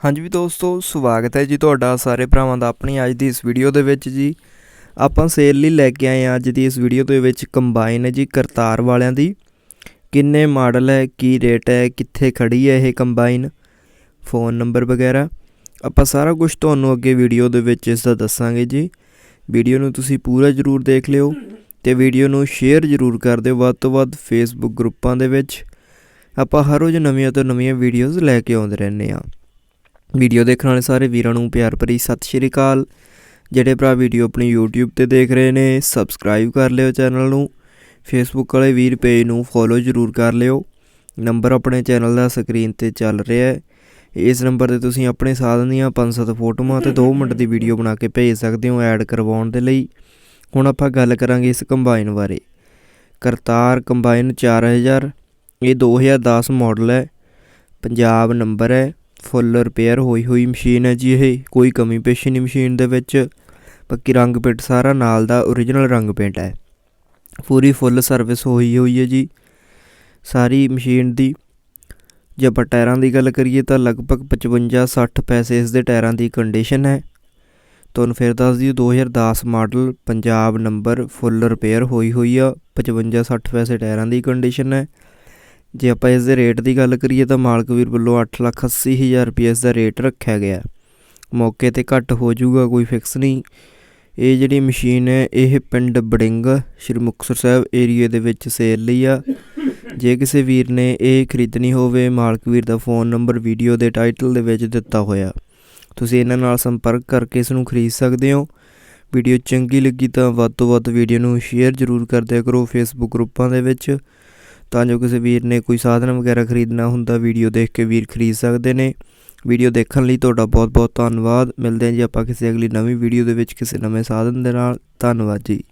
ਹਾਂਜੀ ਵੀ ਦੋਸਤੋ, ਸਵਾਗਤ ਹੈ ਜੀ ਤੁਹਾਡਾ ਸਾਰੇ ਭਰਾਵਾਂ ਦਾ ਆਪਣੀ ਅੱਜ ਦੀ ਇਸ ਵੀਡੀਓ ਦੇ ਵਿੱਚ ਜੀ। ਆਪਾਂ ਸੇਲ ਲਈ ਲੈ ਕੇ ਆਏ ਹਾਂ ਅੱਜ ਦੀ ਇਸ ਵੀਡੀਓ ਦੇ ਵਿੱਚ ਕੰਬਾਈਨ ਹੈ ਜੀ, ਕਰਤਾਰ ਵਾਲਿਆਂ ਦੀ। ਕਿੰਨੇ ਮਾਡਲ ਹੈ, ਕੀ ਰੇਟ ਹੈ, ਕਿੱਥੇ ਖੜੀ ਹੈ ਇਹ ਕੰਬਾਈਨ, ਫੋਨ ਨੰਬਰ ਵਗੈਰਾ। ਆਪਾਂ ਸਾਰਾ ਕੁਝ ਤੁਹਾਨੂੰ ਅੱਗੇ ਵੀਡੀਓ ਦੇ ਵਿੱਚ ਇਸ ਦਾ ਦੱਸਾਂਗੇ ਜੀ। ਵੀਡੀਓ ਨੂੰ ਤੁਸੀਂ ਪੂਰਾ ਜ਼ਰੂਰ ਦੇਖ ਲਿਓ ਤੇ ਵੀਡੀਓ ਨੂੰ ਸ਼ੇਅਰ ਜ਼ਰੂਰ ਕਰ ਦਿਓ ਵੱਧ ਤੋਂ ਵੱਧ ਫੇਸਬੁੱਕ ਗਰੁੱਪਾਂ ਦੇ ਵਿੱਚ। ਆਪਾਂ ਹਰ ਰੋਜ਼ ਨਵੀਆਂ ਤੋਂ ਨਵੀਆਂ ਵੀਡੀਓਜ਼ ਲੈ ਕੇ ਆਉਂਦੇ ਰਹਿੰਦੇ ਹਾਂ। ਵੀਡੀਓ ਦੇਖਣ ਵਾਲੇ ਸਾਰੇ ਵੀਰਾਂ ਨੂੰ ਪਿਆਰ ਭਰੀ ਸਤਿ ਸ਼੍ਰੀ ਅਕਾਲ। ਜਿਹੜੇ ਭਰਾ ਵੀਡੀਓ ਆਪਣੀ YouTube ਤੇ ਦੇਖ ਰਹੇ ਨੇ ਸਬਸਕ੍ਰਾਈਬ ਕਰ ਲਿਓ ਚੈਨਲ ਨੂੰ। ਫੇਸਬੁੱਕ ਵਾਲੇ ਵੀਰ ਪੇਜ ਨੂੰ ਫੋਲੋ ਜ਼ਰੂਰ ਕਰ ਲਿਓ। ਨੰਬਰ ਆਪਣੇ ਚੈਨਲ ਦਾ ਸਕਰੀਨ ਤੇ ਚੱਲ ਰਿਹਾ ਹੈ। ਇਸ ਨੰਬਰ ਤੇ ਤੁਸੀਂ ਆਪਣੇ ਸਾਧਨ ਦੀਆਂ 5-7 ਫੋਟੋਆਂ ਤੇ 2 ਮਿੰਟ ਦੀ ਵੀਡੀਓ ਬਣਾ ਕੇ ਭੇਜ ਸਕਦੇ ਹੋ ਐਡ ਕਰਵਾਉਣ ਦੇ ਲਈ। ਹੁਣ ਆਪਾਂ ਗੱਲ ਕਰਾਂਗੇ ਇਸ ਕੰਬਾਈਨ ਬਾਰੇ। ਕਰਤਾਰ ਕੰਬਾਈਨ 4000 ਇਹ 2010 ਮਾਡਲ ਹੈ। ਪੰਜਾਬ ਨੰਬਰ ਹੈ। ਫੁੱਲ ਰਿਪੇਅਰ ਹੋਈ ਹੋਈ ਮਸ਼ੀਨ ਹੈ ਜੀ ਇਹ। ਕੋਈ ਕਮੀ ਪੇਸ਼ੀ ਨਹੀਂ ਮਸ਼ੀਨ ਦੇ ਵਿੱਚ। ਬਾਕੀ ਰੰਗ ਪੇਂਟ ਸਾਰਾ ਨਾਲ ਦਾ origignal ਰੰਗ ਪੇਂਟ ਹੈ। ਪੂਰੀ ਫੁੱਲ ਸਰਵਿਸ ਹੋਈ ਹੋਈ ਹੈ ਜੀ। ਸਾਰੀ ਮਸ਼ੀਨ ਦੀ। ਜੇ ਆਪਾਂ ਟਾਇਰਾਂ ਦੀ ਗੱਲ ਕਰੀਏ ਤਾਂ ਲਗਭਗ 55-60 ਪੈਸੇ ਇਸ ਦੇ ਟਾਇਰਾਂ ਦੀ ਕੰਡੀਸ਼ਨ ਹੈ। ਤੁਹਾਨੂੰ ਫਿਰ ਦੱਸ ਦਿਓ 2010 model Punjab number full repair ਹੋਈ ਹੋਈ ਆ। 55-60 ਪੈਸੇ ਟਾਇਰਾਂ ਦੀ ਕੰਡੀਸ਼ਨ ਹੈ। ਜੇ ਆਪਾਂ ਇਸ ਦੇ ਰੇਟ ਦੀ ਗੱਲ ਕਰੀਏ ਤਾਂ ਮਾਲਕ ਵੀਰ ਵੱਲੋਂ 8 ਲੱਖ 80 ਹਜ਼ਾਰ ਰੁਪਏ ਇਸ ਦਾ ਰੇਟ ਰੱਖਿਆ ਗਿਆ ਮੌਕੇ ਤੇ ਘੱਟ ਹੋ ਜਾਊਗਾ, ਕੋਈ ਫਿਕਸ ਨਹੀਂ। ਇਹ ਜਿਹੜੀ ਮਸ਼ੀਨ ਹੈ, ਇਹ ਪਿੰਡ ਬੜਿੰਗ, ਸ਼੍ਰੀ ਮੁਕਤਸਰ ਸਾਹਿਬ ਏਰੀਏ ਦੇ ਵਿੱਚ ਸੇਲ ਲਈ ਆ। ਜੇ ਕਿਸੇ ਵੀਰ ਨੇ ਇਹ ਖਰੀਦਣੀ ਹੋਵੇ, ਮਾਲਕ ਵੀਰ ਦਾ ਫੋਨ ਨੰਬਰ ਵੀਡੀਓ ਦੇ ਟਾਈਟਲ ਦੇ ਵਿੱਚ ਦਿੱਤਾ ਹੋਇਆ। ਤੁਸੀਂ ਇਹਨਾਂ ਨਾਲ ਸੰਪਰਕ ਕਰਕੇ ਇਸ ਨੂੰ ਖਰੀਦ ਸਕਦੇ ਹੋ। ਵੀਡੀਓ ਚੰਗੀ ਲੱਗੀ ਤਾਂ ਵੱਧ ਤੋਂ ਵੱਧ ਵੀਡੀਓ ਨੂੰ ਸ਼ੇਅਰ ਜ਼ਰੂਰ ਕਰ ਕਰੋ ਫੇਸਬੁੱਕ ਗਰੁੱਪਾਂ ਦੇ ਵਿੱਚ। ਤਾਂ ਜੋ ਕਿਸੇ ਵੀਰ ਨੇ ਕੋਈ ਸਾਧਨ ਵਗੈਰਾ ਖਰੀਦਣਾ ਹੁੰਦਾ, ਵੀਡੀਓ ਦੇਖ ਕੇ ਵੀਰ ਖਰੀਦ ਸਕਦੇ ਨੇ। ਵੀਡੀਓ ਦੇਖਣ ਲਈ ਤੁਹਾਡਾ ਬਹੁਤ ਬਹੁਤ ਧੰਨਵਾਦ। ਮਿਲਦੇ ਹਾਂ ਜੀ ਆਪਾਂ ਕਿਸੇ ਅਗਲੀ ਨਵੀਂ ਵੀਡੀਓ ਦੇ ਵਿੱਚ ਕਿਸੇ ਨਵੇਂ ਸਾਧਨ ਦੇ ਨਾਲ। ਧੰਨਵਾਦ ਜੀ।